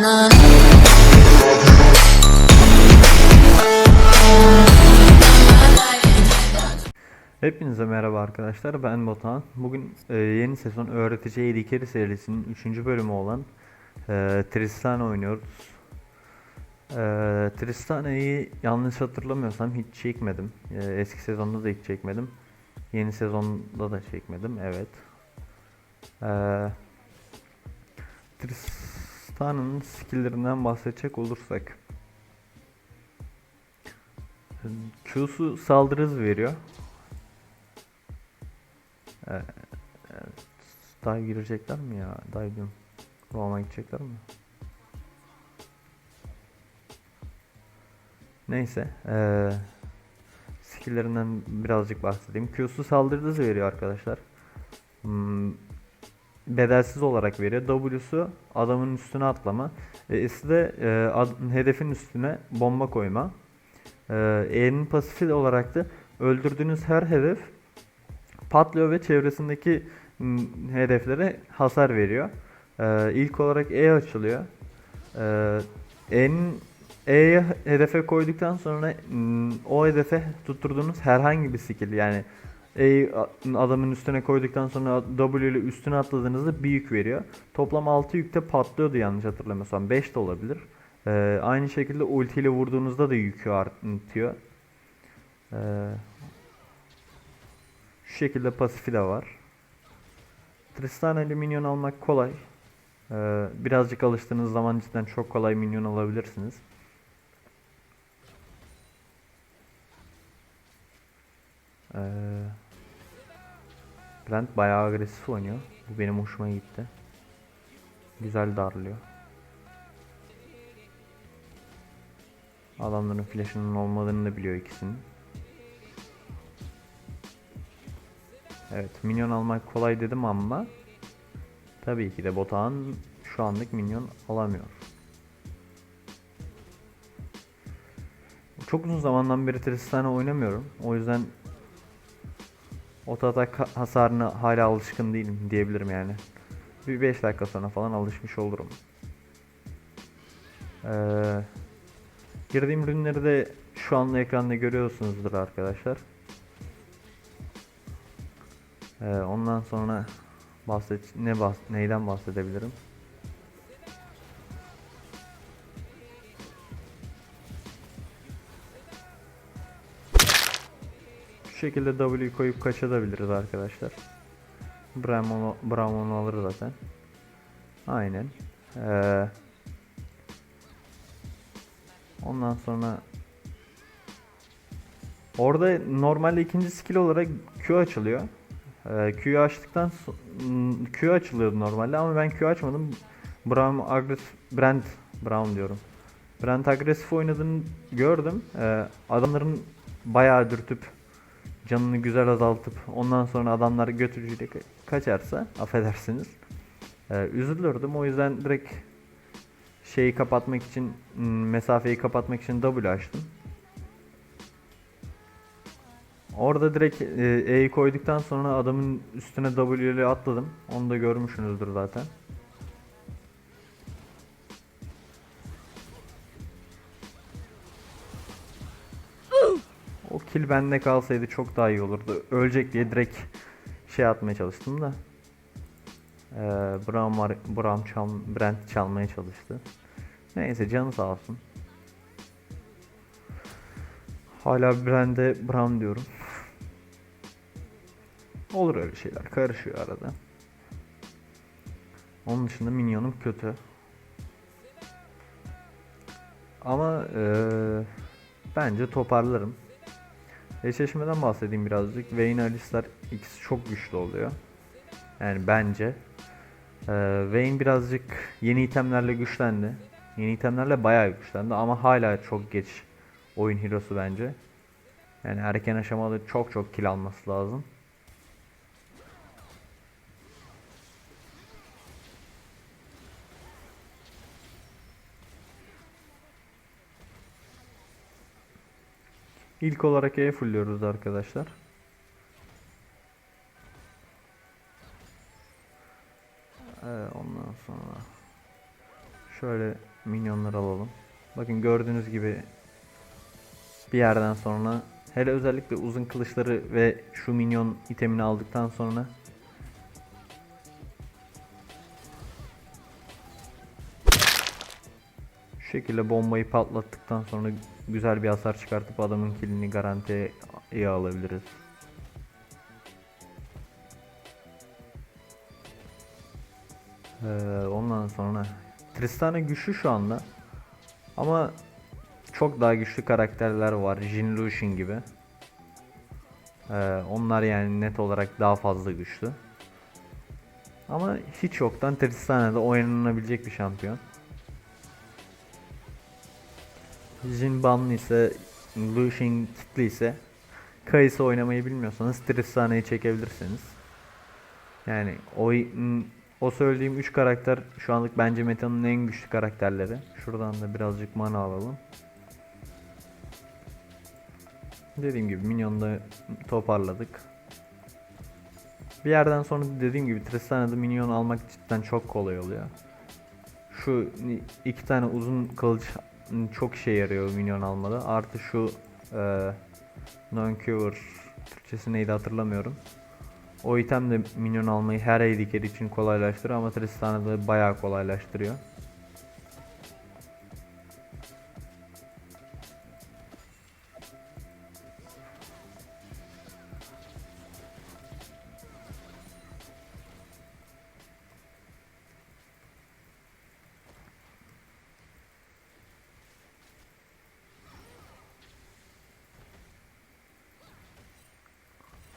wanna. Hepinize merhaba arkadaşlar ben Batuhan. Bugün e, yeni sezon Öğretici Eğri serisinin 3. bölümü olan e, Tristan oynuyoruz. E, Tristana'yı yanlış hatırlamıyorsam hiç çekmedim. E, eski sezonda da hiç çekmedim. Yeni sezonda da çekmedim evet. E, Tristana'nın skill'lerinden bahsedecek olursak. Q'su saldırı hızı veriyor. Evet. Dive girecekler mi ya? Dive diyorum. Roam'a gidecekler mi? Neyse. Ee, skill'lerinden birazcık bahsedeyim. Q'su saldırı hızı veriyor arkadaşlar. Hmm, bedelsiz olarak veriyor. W'su adamın üstüne atlama. E, S'si de e, ad- hedefin üstüne bomba koyma. E, E'nin pasifi olarak da öldürdüğünüz her hedef patlıyor ve çevresindeki hedeflere hasar veriyor. Ee, ilk olarak E açılıyor. Ee, E'nin E'ye hedefe koyduktan sonra o hedefe tutturduğunuz herhangi bir skill yani Adamın üstüne koyduktan sonra W ile üstüne atladığınızda bir yük veriyor. Toplam 6 yükte patlıyordu yanlış hatırlamıyorsam. 5 de olabilir. Ee, aynı şekilde ulti ile vurduğunuzda da yükü artıyor. Ee, şu şekilde pasifi de var. Tristana ile minyon almak kolay. Ee, birazcık alıştığınız zaman cidden çok kolay minyon alabilirsiniz. Ee, Brent bayağı agresif oynuyor. Bu benim hoşuma gitti. Güzel darlıyor. Adamların flash'ının olmadığını da biliyor ikisinin. Evet, minyon almak kolay dedim ama tabii ki de Botağan şu anlık minyon alamıyor. Çok uzun zamandan beri Tristana oynamıyorum. O yüzden oto atak ha- hasarına hala alışkın değilim diyebilirim yani. Bir 5 dakika sonra falan alışmış olurum. Ee, girdiğim ürünleri de şu an ekranda görüyorsunuzdur arkadaşlar. Ee, ondan sonra bahset ne bahs neyden bahsedebilirim? Şekilde W koyup kaçabiliriz arkadaşlar. Bramon Bramon'u alır zaten. Aynen. Ee, ondan sonra Orada normalde ikinci skill olarak Q açılıyor. Ee, Q'yu açtıktan so- m, Q açılıyordu normalde ama ben Q açmadım. Brown agresif Brand Brown diyorum. Brand agresif oynadığını gördüm. Ee, adamların bayağı dürtüp canını güzel azaltıp ondan sonra adamlar götürücüyle ka- kaçarsa affedersiniz. Ee, üzülürdüm o yüzden direkt şeyi kapatmak için m, mesafeyi kapatmak için W açtım. Orada direkt e, E'yi koyduktan sonra adamın üstüne W ile atladım. Onu da görmüşsünüzdür zaten. Kill bende kalsaydı çok daha iyi olurdu. Ölecek diye direkt şey atmaya çalıştım da. Ee, Braum, var- Braum çal, Brent çalmaya çalıştı. Neyse canı sağ olsun. Hala Brand'e Braum diyorum. Olur öyle şeyler. Karışıyor arada. Onun dışında minyonum kötü. Ama eee, bence toparlarım. Eşleşmeden bahsedeyim birazcık. Vayne Alistar ikisi çok güçlü oluyor. Yani bence. Eee Vayne birazcık yeni itemlerle güçlendi. Yeni itemlerle bayağı güçlendi ama hala çok geç oyun hero'su bence. Yani erken aşamada çok çok kill alması lazım. İlk olarak E fulluyoruz arkadaşlar. Ee, ondan sonra şöyle minyonları alalım. Bakın gördüğünüz gibi bir yerden sonra hele özellikle uzun kılıçları ve şu minyon itemini aldıktan sonra şu şekilde bombayı patlattıktan sonra güzel bir hasar çıkartıp adamın killini garantiye alabiliriz. Ee, ondan sonra Tristana güçlü şu anda. Ama çok daha güçlü karakterler var. Jin Lucian gibi. Ee, onlar yani net olarak daha fazla güçlü. Ama hiç yoktan Tristana'da oynanabilecek bir şampiyon. Jin banlı ise Lucian kitli ise Kayısı oynamayı bilmiyorsanız Tristana'yı çekebilirsiniz. Yani o o söylediğim 3 karakter şu anlık bence metanın en güçlü karakterleri. Şuradan da birazcık mana alalım. Dediğim gibi minyonda toparladık. Bir yerden sonra dediğim gibi Tristana'da minyon almak cidden çok kolay oluyor. Şu iki tane uzun kılıç çok işe yarıyor minyon almada. Artı şu e, Non-Cure Türkçesi neydi hatırlamıyorum. O item de minyon almayı her AD için kolaylaştırıyor ama Tristana'da bayağı kolaylaştırıyor.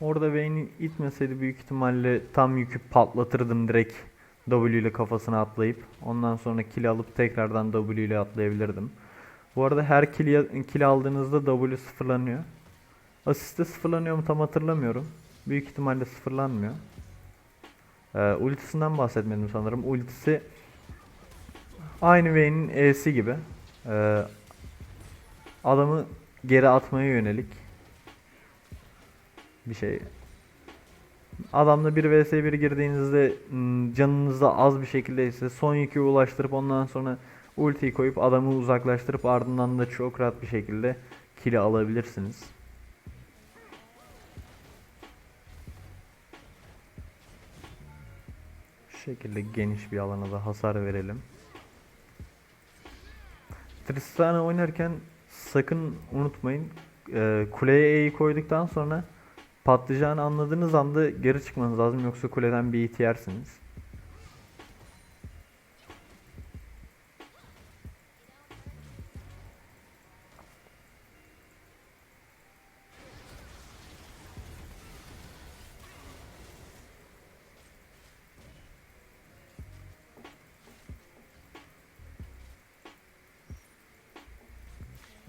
Orada Vayne'i itmeseydi büyük ihtimalle tam yükü patlatırdım direkt W ile kafasına atlayıp. Ondan sonra kill alıp tekrardan W ile atlayabilirdim. Bu arada her kill, kill aldığınızda W sıfırlanıyor. Asiste sıfırlanıyor mu tam hatırlamıyorum. Büyük ihtimalle sıfırlanmıyor. Ee, ultisinden bahsetmedim sanırım. Ultisi aynı Vayne'in E'si gibi. Ee, adamı geri atmaya yönelik bir şey. Adamla bir vs 1 girdiğinizde canınızda az bir şekilde ise son yükü ulaştırıp ondan sonra ultiyi koyup adamı uzaklaştırıp ardından da çok rahat bir şekilde kill'i alabilirsiniz. Şu şekilde geniş bir alana da hasar verelim. Tristana oynarken sakın unutmayın kuleye E'yi koyduktan sonra patlayacağını anladığınız anda geri çıkmanız lazım yoksa kuleden bir it yersiniz.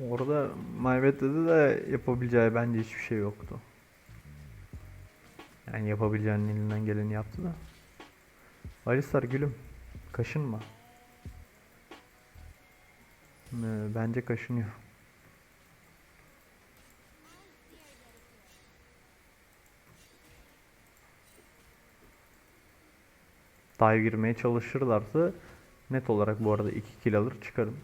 Orada Maybet'te de yapabileceği bence hiçbir şey yoktu. Yani yapabileceğinin elinden geleni yaptı da. Alistar gülüm. Kaşınma. Ee, bence kaşınıyor. Dive girmeye çalışırlarsa net olarak bu arada 2 kill alır çıkarım.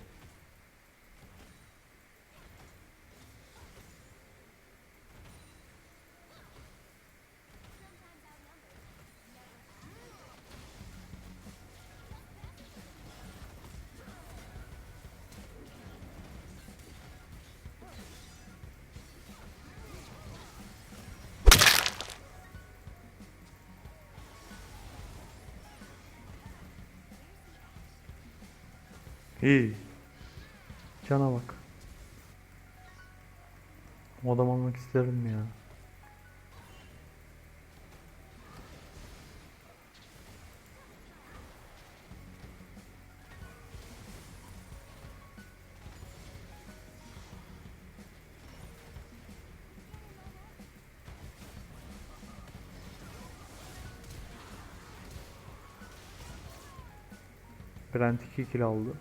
İyi. Cana bak. Adam almak isterim ya. Brent 2 kill aldı.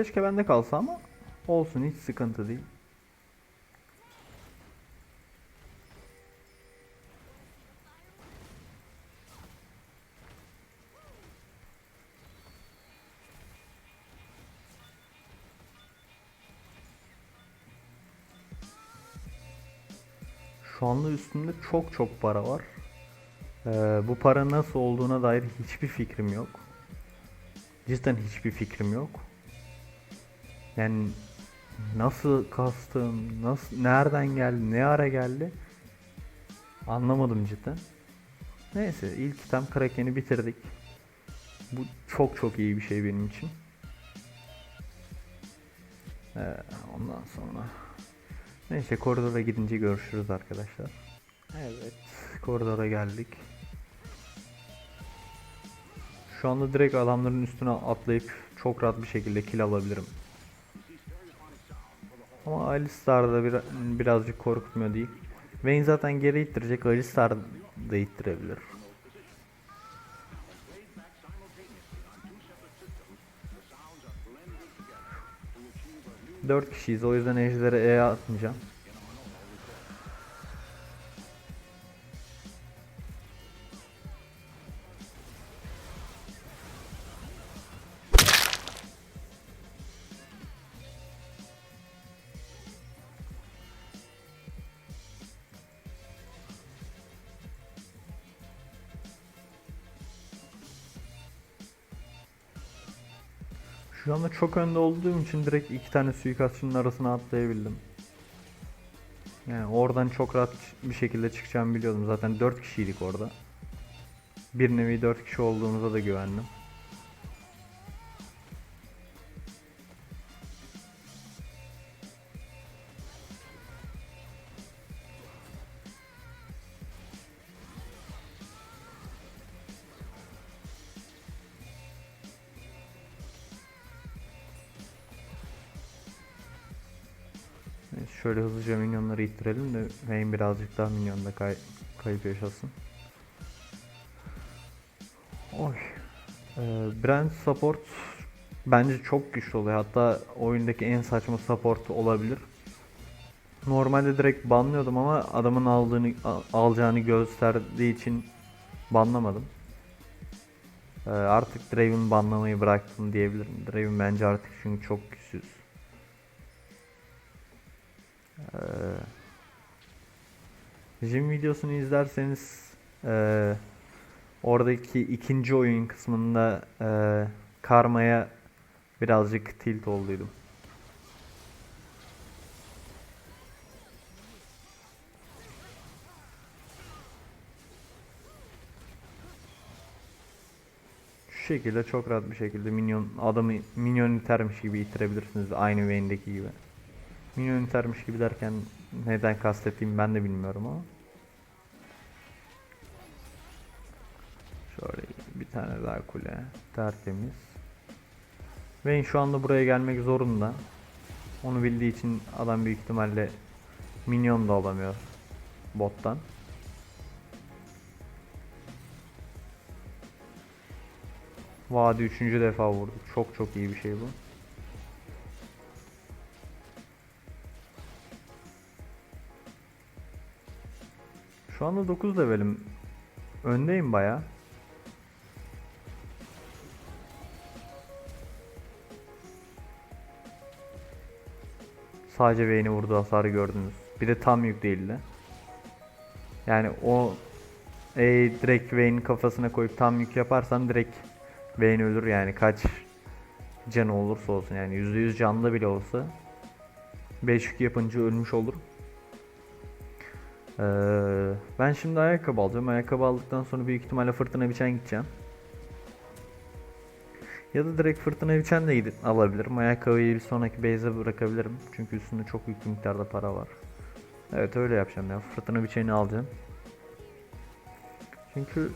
Keşke bende kalsa ama olsun hiç sıkıntı değil. Şu anda üstümde çok çok para var. Ee, bu para nasıl olduğuna dair hiçbir fikrim yok. Cidden hiçbir fikrim yok. Yani nasıl kastım, nasıl, nereden geldi, ne ara geldi anlamadım cidden. Neyse ilk item Kraken'i bitirdik. Bu çok çok iyi bir şey benim için. Ee, ondan sonra neyse koridora gidince görüşürüz arkadaşlar. Evet koridora geldik. Şu anda direkt adamların üstüne atlayıp çok rahat bir şekilde kill alabilirim. Ama Alistar da bir, birazcık korkutmuyor değil. Vayne zaten geri ittirecek. Alistar da ittirebilir. Dört kişiyiz o yüzden ejder'e E atmayacağım. Şu anda çok önde olduğum için direkt iki tane suikastçının arasına atlayabildim. Yani oradan çok rahat bir şekilde çıkacağımı biliyordum. Zaten 4 kişiydik orada. Bir nevi 4 kişi olduğumuza da güvendim. Şöyle hızlıca minyonları ittirelim de Vayne birazcık daha minyonda kay kayıp yaşasın. Oy. Ee, Brand support bence çok güçlü oluyor. Hatta oyundaki en saçma support olabilir. Normalde direkt banlıyordum ama adamın aldığını alacağını gösterdiği için banlamadım. Ee, artık Draven banlamayı bıraktım diyebilirim. Draven bence artık çünkü çok güçsüz. Ee, Jim videosunu izlerseniz eee, oradaki ikinci oyun kısmında eee karmaya birazcık tilt olduydum. Şu şekilde çok rahat bir şekilde minyon adamı minyon itermiş gibi itirebilirsiniz aynı Vayne'deki gibi. Minyon itermiş gibi derken neden kastettiğimi ben de bilmiyorum ama. Şöyle bir tane daha kule. Tertemiz. Vayne şu anda buraya gelmek zorunda. Onu bildiği için adam büyük ihtimalle minyon da alamıyor bottan. Vadi üçüncü defa vurduk. Çok çok iyi bir şey bu. Şu anda 9 levelim. Öndeyim baya. Sadece Vayne'i vurdu hasarı gördünüz. Bir de tam yük değildi. Yani o e, direkt Vayne'in kafasına koyup tam yük yaparsan direkt Vayne ölür yani kaç canı olursa olsun yani %100 canlı bile olsa 5 yük yapınca ölmüş olur. Ee, ben şimdi ayakkabı alacağım. Ayakkabı aldıktan sonra büyük ihtimalle fırtına biçen gideceğim. Ya da direkt fırtına biçen de gidip alabilirim. Ayakkabıyı bir sonraki base'e bırakabilirim. Çünkü üstünde çok büyük miktarda para var. Evet öyle yapacağım ya. Fırtına biçeni alacağım. Çünkü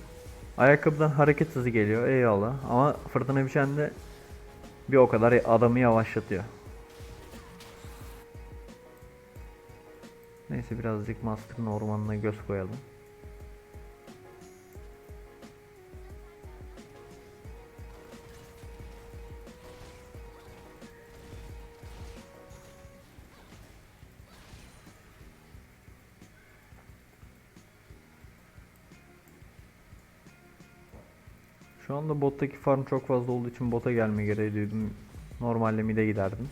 ayakkabıdan hareket hızı geliyor eyvallah. Ama fırtına biçen de bir o kadar adamı yavaşlatıyor. Neyse birazcık Master'ın ormanına göz koyalım. Şu anda bottaki farm çok fazla olduğu için bota gelme gereği duydum. Normalde mid'e giderdim.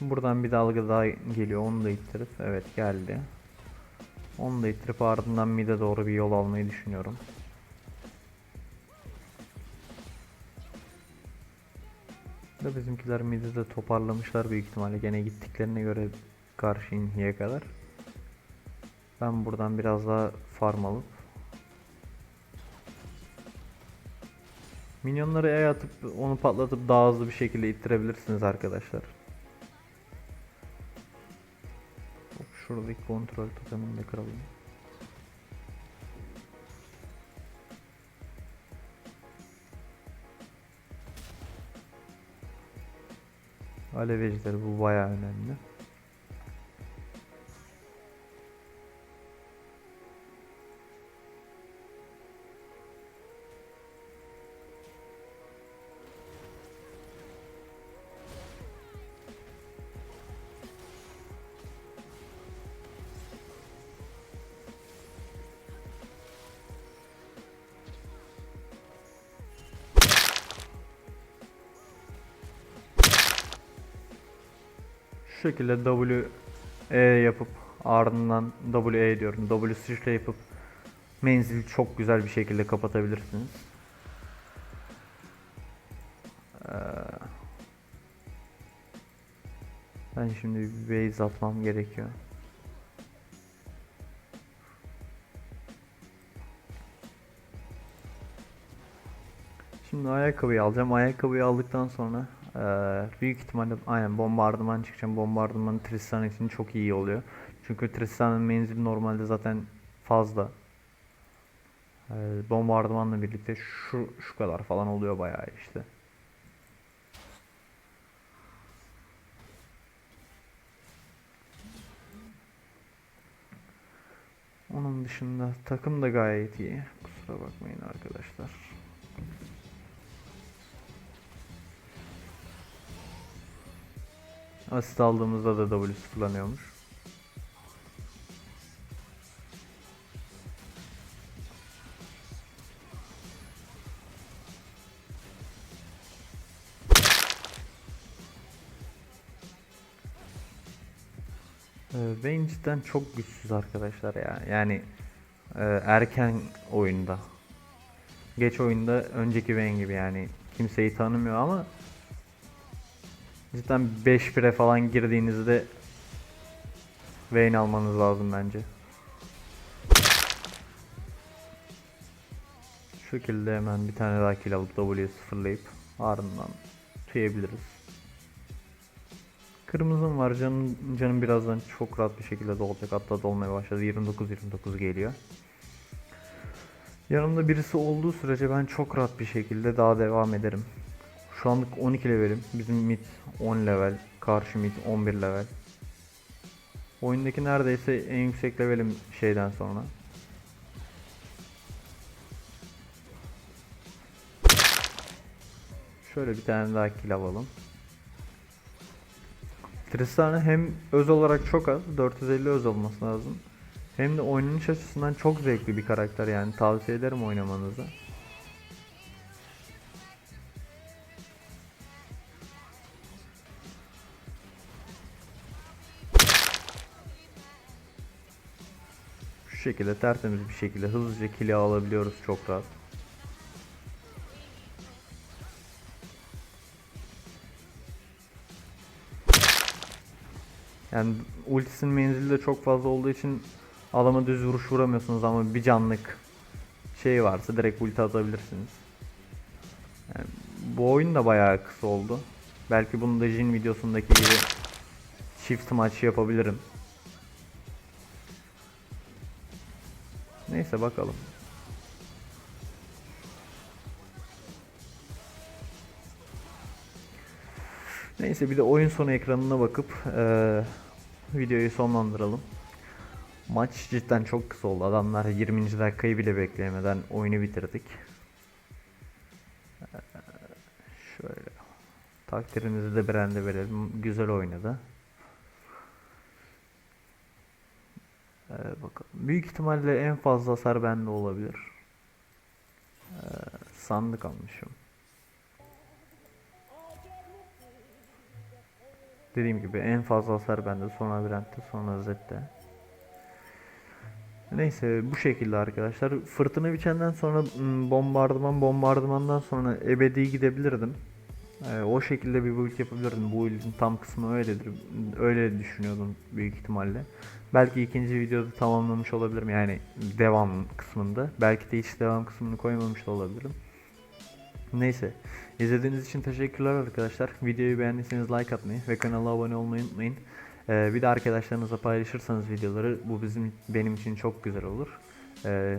Buradan bir dalga daha geliyor. Onu da ittirip evet geldi. Onu da ittirip ardından mid'e doğru bir yol almayı düşünüyorum. Da bizimkiler mid'i de toparlamışlar büyük ihtimalle gene gittiklerine göre karşı inhiye kadar. Ben buradan biraz daha farm alıp Minyonları E atıp onu patlatıp daha hızlı bir şekilde ittirebilirsiniz arkadaşlar. Şuradaki kontrol totemini de kıralım. Alev ejderi bu bayağı önemli. Şu şekilde W E yapıp ardından W E diyorum. W sıçra yapıp menzili çok güzel bir şekilde kapatabilirsiniz. Ee, ben şimdi bir base atmam gerekiyor. Şimdi ayakkabıyı alacağım. Ayakkabıyı aldıktan sonra eee, büyük ihtimalle aynen bombardıman çıkacağım. Bombardıman Tristan için çok iyi oluyor. Çünkü Tristan'ın menzili normalde zaten fazla. Eee, bombardımanla birlikte şu şu kadar falan oluyor bayağı işte. Onun dışında takım da gayet iyi. Kusura bakmayın arkadaşlar. Asist aldığımızda da W sıfırlanıyormuş. Ee, Vayne cidden çok güçsüz arkadaşlar ya. Yani e, erken oyunda. Geç oyunda önceki Vayne gibi yani kimseyi tanımıyor ama cidden 5 pire falan girdiğinizde Vayne almanız lazım bence. Şu şekilde hemen bir tane daha kill alıp W'yu sıfırlayıp ardından tüyebiliriz. Kırmızım var canım, canım birazdan çok rahat bir şekilde dolacak hatta dolmaya başladı 29-29 geliyor. Yanımda birisi olduğu sürece ben çok rahat bir şekilde daha devam ederim. Şu anlık 12 levelim. Bizim mid 10 level. Karşı mid 11 level. Oyundaki neredeyse en yüksek levelim şeyden sonra. Şöyle bir tane daha kill alalım. Tristan'a hem öz olarak çok az, 450 öz olması lazım. Hem de oynanış açısından çok zevkli bir karakter yani tavsiye ederim oynamanızı. Şu şekilde tertemiz bir şekilde hızlıca kili alabiliyoruz çok rahat. Yani ultisinin menzili de çok fazla olduğu için adama düz vuruş vuramıyorsunuz ama bir canlık şey varsa direkt ulti atabilirsiniz. Yani bu oyun da bayağı kısa oldu. Belki bunu da Jin videosundaki gibi çift maç yapabilirim. Neyse bakalım. Neyse bir de oyun sonu ekranına bakıp eee, videoyu sonlandıralım. Maç cidden çok kısa oldu. Adamlar 20. dakikayı bile bekleyemeden oyunu bitirdik. Eee, şöyle takdirimizi de Brand'e verelim. Güzel oynadı. Eee, bakalım. Büyük ihtimalle en fazla hasar bende olabilir. Eee, sandık almışım. Dediğim gibi en fazla hasar bende. Sonra Brent'te sonra Zed'de. Neyse bu şekilde arkadaşlar. Fırtına biçenden sonra mm, bombardıman bombardımandan sonra ebedi gidebilirdim. Ee, o şekilde bir build yapabilirdim. Bu build'in tam kısmı öyledir. Öyle düşünüyordum büyük ihtimalle. Belki ikinci videoda tamamlamış olabilirim. Yani devam kısmında. Belki de hiç devam kısmını koymamış da olabilirim. Neyse. İzlediğiniz için teşekkürler arkadaşlar. Videoyu beğendiyseniz like atmayı ve kanala abone olmayı unutmayın. Ee, bir de arkadaşlarınızla paylaşırsanız videoları bu bizim benim için çok güzel olur. Ee,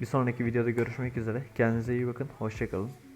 bir sonraki videoda görüşmek üzere. Kendinize iyi bakın. Hoşçakalın.